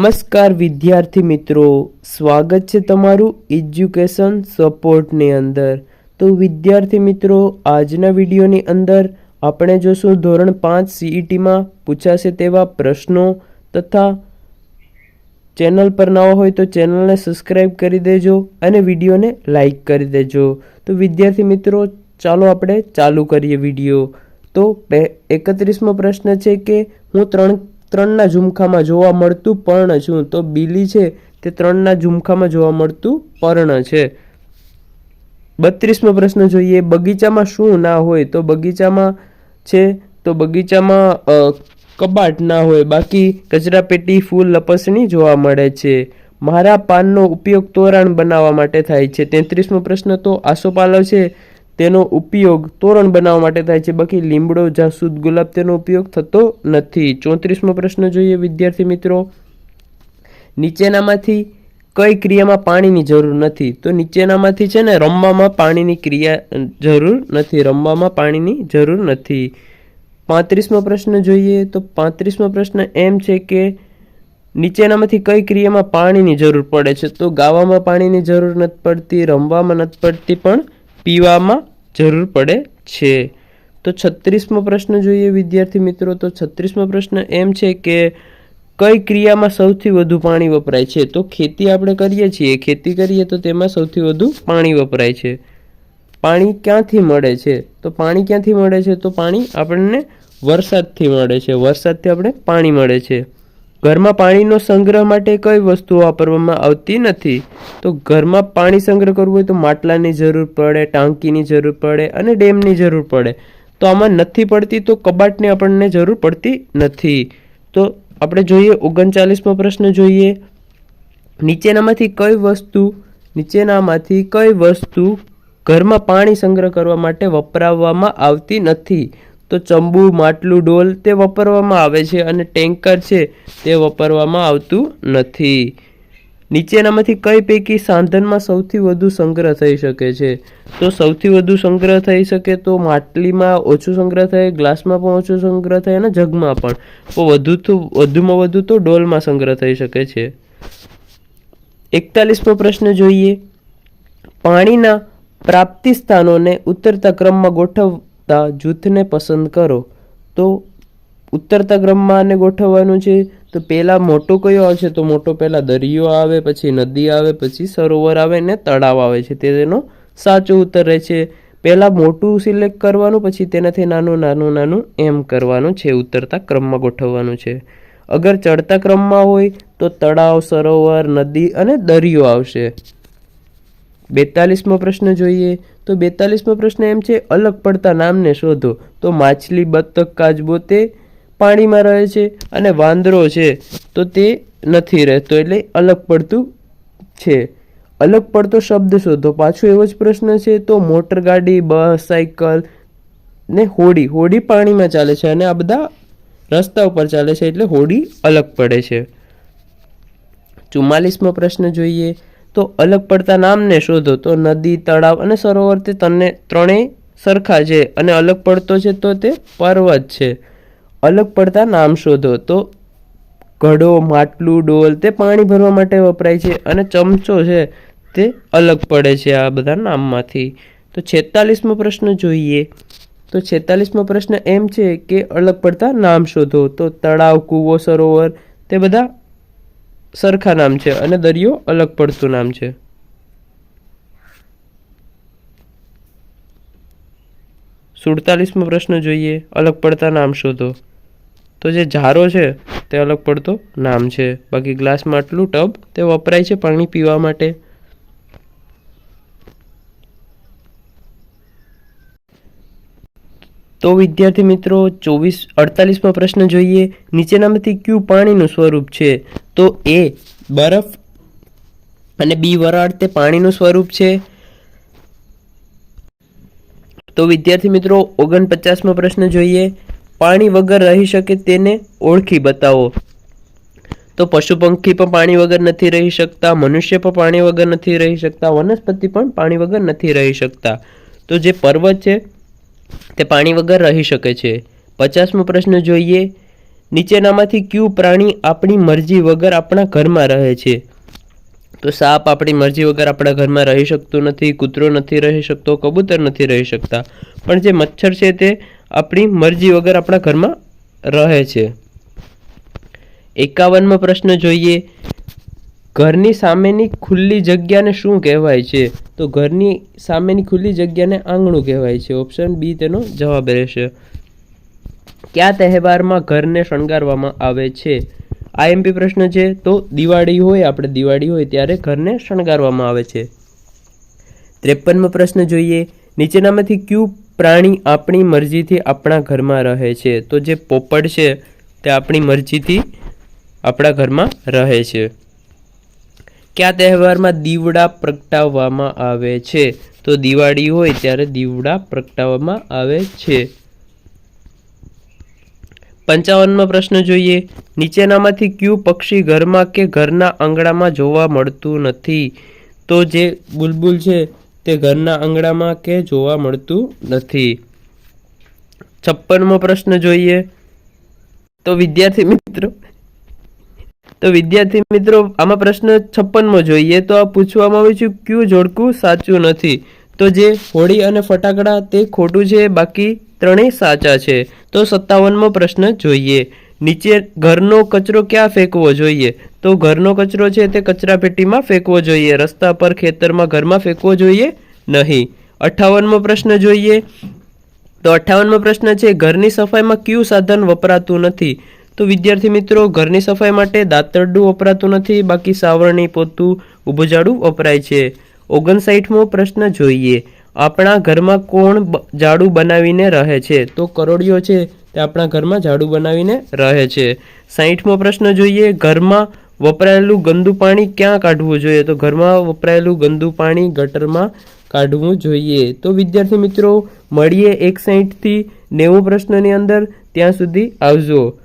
નમસ્કાર વિદ્યાર્થી મિત્રો, સ્વાગત છે તમારું એજ્યુકેશન સપોર્ટની અંદર. તો વિદ્યાર્થી મિત્રો, આજના વિડીયોની અંદર આપણે જોશું ધોરણ પાંચ સીઈટીમાં પૂછાશે તેવા પ્રશ્નો તથા ચેનલ પર નવા હોય તો ચેનલને સબસ્ક્રાઈબ કરી દેજો અને વિડીયોને લાઈક કરી દેજો. તો વિદ્યાર્થી મિત્રો, ચાલો આપણે ચાલુ કરીએ વીડિયો. તો એકત્રીસમો પ્રશ્ન છે કે હું ત્રણ ત્રણના ઝુમખામાં જોવા મળતું પર્ણ છું. તો બીલી છે તે ત્રણના ઝુમખામાં જોવા મળતું પર્ણ છે. બત્રીસમો પ્રશ્ન જોઈએ, બગીચામાં શું ના હોય? તો બગીચામાં છે, તો બગીચામાં કબાટ ના હોય. બાકી કચરાપેટી ફૂલ લપસણી જોવા મળે છે. મારા પાનનો ઉપયોગ તોરણ બનાવવા માટે થાય છે. તેત્રીસમો પ્રશ્ન તો આસોપાલવ છે. તેનો ઉપયોગ તોરણ બનાવવા માટે થાય છે. બાકી લીમડો, જાસૂદ, ગુલાબ તેનો ઉપયોગ થતો નથી. ચોત્રીસમો પ્રશ્ન જોઈએ, વિદ્યાર્થી મિત્રો. નીચેનામાંથી કઈ ક્રિયામાં પાણીની જરૂર નથી? તો નીચેનામાંથી છે ને, રમવામાં પાણીની ક્રિયા જરૂર નથી. રમવામાં પાણીની જરૂર નથી. પાંત્રીસમો પ્રશ્ન જોઈએ તો પાંત્રીસમો પ્રશ્ન એમ છે કે નીચેનામાંથી કઈ ક્રિયામાં પાણીની જરૂર પડે છે? તો ગાવામાં પાણીની જરૂર નથી પડતી, રમવામાં નથી પડતી, પણ પીવામાં જરૂર પડે છે. તો છત્રીસમો પ્રશ્ન જોઈએ વિદ્યાર્થી મિત્રો, તો છત્રીસમો પ્રશ્ન એમ છે કે કઈ ક્રિયામાં સૌથી વધુ પાણી વપરાય છે? તો ખેતી આપણે કરીએ છીએ. ખેતી કરીએ તો તેમાં સૌથી વધુ પાણી વપરાય છે. પાણી ક્યાંથી મળે છે? તો પાણી ક્યાંથી મળે છે? તો પાણી આપણને વરસાદથી મળે છે. વરસાદથી આપણે પાણી મળે છે. ઘરમાં પાણીનો સંગ્રહ માટે કઈ વસ્તુ વાપરવામાં આવતી નથી? તો ઘરમાં પાણી સંગ્રહ કરવું હોય તો માટલાની જરૂર પડે, ટાંકીની જરૂર પડે અને ડેમની જરૂર પડે. તો આમાં નથી પડતી તો કબાટની આપણને જરૂર પડતી નથી. તો આપણે જોઈએ, ઓગણચાલીસમો પ્રશ્ન જોઈએ. નીચેનામાંથી કઈ વસ્તુ, નીચેનામાંથી કઈ વસ્તુ ઘરમાં પાણી સંગ્રહ કરવા માટે વપરાવવામાં આવતી નથી? તો ચંબુ, માટલું, ડોલ તે વાપરવામાં આવે છે અને ટેન્કર છે તે વાપરવામાં આવતું નથી. નીચેનામાંથી કઈ પૈકી સાંધનમાં સૌથી વધુ સંગ્રહ થઈ શકે છે? તો સૌથી વધુ સંગ્રહ થઈ શકે તો માટલીમાં ઓછો સંગ્રહ થાય, ગ્લાસમાં પણ ઓછો સંગ્રહ થાય અને જગમાં પણ. વધુ તો, વધુમાં વધુ તો ડોલમાં સંગ્રહ થઈ શકે છે. એકતાલીસમો પ્રશ્ન જોઈએ. પાણીના પ્રાપ્તિ સ્થાનોને ઉતરતા ક્રમમાં ગોઠવતા જૂથને પસંદ કરો. તો ઉતરતા ક્રમમાં આને ગોઠવવાનું છે. તો પહેલાં મોટો કયો આવશે તો મોટો પહેલાં દરિયો આવે, પછી નદી આવે, પછી સરોવર આવે ને તળાવ આવે છે. તે તેનો સાચો ઉત્તર રહે છે. પહેલાં મોટું સિલેક્ટ કરવાનું, પછી તેનાથી નાનું નાનું નાનું એમ કરવાનું છે. ઉતરતા ક્રમમાં ગોઠવવાનું છે. અગર ચડતા ક્રમમાં હોય, તો તળાવ, સરોવર, નદી અને દરિયો આવશે. બેતાલીસમો પ્રશ્ન જોઈએ. તો બેતાલીસમો પ્રશ્ન એમ છે, અલગ પડતા નામને શોધો. તો માછલી બતક કાજબો તે પાણીમાં રહે છે અને વાંદરો છે, તો તે નથી રહેતો એટલે અલગ પડતું છે. અલગ પડતો શબ્દ શોધો. પાછો એવો જ પ્રશ્ન છે, તો મોટર ગાડી, બસ, સાયકલ ને હોડી. હોડી પાણીમાં ચાલે છે અને આ બધા રસ્તા ઉપર ચાલે છે એટલે હોડી અલગ પડે છે. ચુમ્માલીસમો પ્રશ્ન જોઈએ. તો અલગ પડતા નામને શોધો. તો નદી, તળાવ અને સરોવર તે તને ત્રણેય સરખા છે અને અલગ પડતો છે તો તે પર્વત છે. અલગ પડતા નામ શોધો. તો ઘડો, માટલું, ડોલ તે પાણી ભરવા માટે વપરાય છે અને ચમચો છે તે અલગ પડે છે આ બધા નામમાંથી. તો છેતાલીસમો પ્રશ્ન જોઈએ. તો છેતાલીસમો પ્રશ્ન એમ છે કે અલગ પડતા નામ શોધો. તો તળાવ, કૂવો, સરોવર તે બધા સરખા નામ છે અને દરિયો અલગ પડતું નામ છે. સુડતાલીસમો પ્રશ્ન જોઈએ, અલગ પડતા નામ શોધો. તો જે ઝારો છે, તે અલગ પડતો નામ છે. બાકી ગ્લાસમાં આટલું ટબ, તે વપરાય છે પાણી પીવા માટે. તો વિદ્યાર્થી મિત્રો, ચોવીસ અડતાલીસમો પ્રશ્ન જોઈએ. નીચેનામાંથી કયું પાણીનું સ્વરૂપ છે? તો એ બરફ અને બી વરાળ તે પાણીનું સ્વરૂપ છે. તો વિદ્યાર્થી મિત્રો, ઓગણપચાસમો પ્રશ્ન જોઈએ. પાણી વગર રહી શકે તેને ઓળખી બતાવો. તો પશુ પંખી પણ પાણી વગર નથી રહી શકતા, મનુષ્ય પણ પાણી વગર નથી રહી શકતા, વનસ્પતિ પણ પાણી વગર નથી રહી શકતા. તો જે પર્વત છે તે પાણી વગર રહી શકે છે. પચાસમો પ્રશ્ન જોઈએ. નીચેનામાંથી કયું પ્રાણી આપણી મરજી વગર આપણા ઘરમાં રહે છે? તો સાપ આપણી મરજી વગર આપણા ઘરમાં રહી શકતો નથી, કૂતરો નથી રહી શકતો, કબૂતર નથી રહી શકતા. પણ જે મચ્છર છે તે આપણી મરજી વગર આપણા ઘરમાં રહે છે. એકાવનમો પ્રશ્ન જોઈએ. ઘરની સામેની ખુલ્લી જગ્યાને શું કહેવાય છે? તો ઘરની સામેની ખુલ્લી જગ્યાને આંગણું કહેવાય છે. ઓપ્શન બી તેનો જવાબ રહેશે. કયા તહેવારમાં ઘરને શણગારવામાં આવે છે? આઈએમપી પ્રશ્ન છે. તો દિવાળી હોય, આપણે દિવાળી હોય ત્યારે ઘરને શણગારવામાં આવે છે. ત્રેપનમો પ્રશ્ન જોઈએ. નીચેનામાંથી કયું પ્રાણી આપણી મરજીથી આપણા ઘરમાં રહે છે? તો જે પોપટ છે, તે આપણી મરજીથી આપણા ઘરમાં રહે છે. કયા તહેવારમાં દીવડા પ્રગટાવવામાં આવે છે? તો દિવાળી હોય ત્યારે દીવડા પ્રગટાવવામાં આવે છે. પંચાવનમો પ્રશ્ન જોઈએ. નીચેનામાંથી કયું પક્ષી ઘરમાં કે ઘરના આંગણામાં જોવા મળતું નથી? તો જે બુલબુલ છે તે ઘરના આંગણામાં કે જોવા મળતું નથી? છપ્પનમો પ્રશ્ન જોઈએ. તો વિદ્યાર્થી મિત્રો, તો વિદ્યાર્થી મિત્રો, આમાં પ્રશ્ન છપ્પનમો જોઈએ તો આ પૂછવામાં આવ્યું છે, કયું જોડકું સાચું નથી? તો જે હોળી અને ફટાકડા તે ખોટું છે, બાકી ત્રણેય સાચા છે. તો સત્તાવનમો પ્રશ્ન જોઈએ. નીચે ઘરનો કચરો ક્યાં ફેંકવો જોઈએ? તો ઘરનો કચરો છે તે કચરા પેટીમાં ફેંકવો જોઈએ. રસ્તા પર, ખેતરમાં, ઘરમાં ફેંકવો જોઈએ નહીં. અઠાવનમો પ્રશ્ન જોઈએ. તો અઠાવનમો પ્રશ્ન છે, ઘરની સફાઈમાં કયું સાધન વપરાતું નથી? તો વિદ્યાર્થી મિત્રો, ઘરની સફાઈ માટે દાંતરડું વપરાતું નથી, બાકી સાવરણી, પોતું ઊભું ઝાડુ વપરાય છે. ઓગણસાઠમો પ્રશ્ન જોઈએ. આપણા ઘરમાં કોણ ઝાડુ બનાવીને રહે છે? તો કરોડિયો છે તે આપણા ઘરમાં ઝાડુ બનાવીને રહે છે. સાહીઠમો પ્રશ્ન જોઈએ, ઘરમાં વપરાયેલું ગંદુ પાણી ક્યાં કાઢવું જોઈએ? તો ઘરમાં વપરાયેલું ગંદુ પાણી ગટરમાં કાઢવું જોઈએ. તો વિદ્યાર્થી મિત્રો, મળીએ એક સાહીઠથી નેવું પ્રશ્નની અંદર. ત્યાં સુધી આવજો.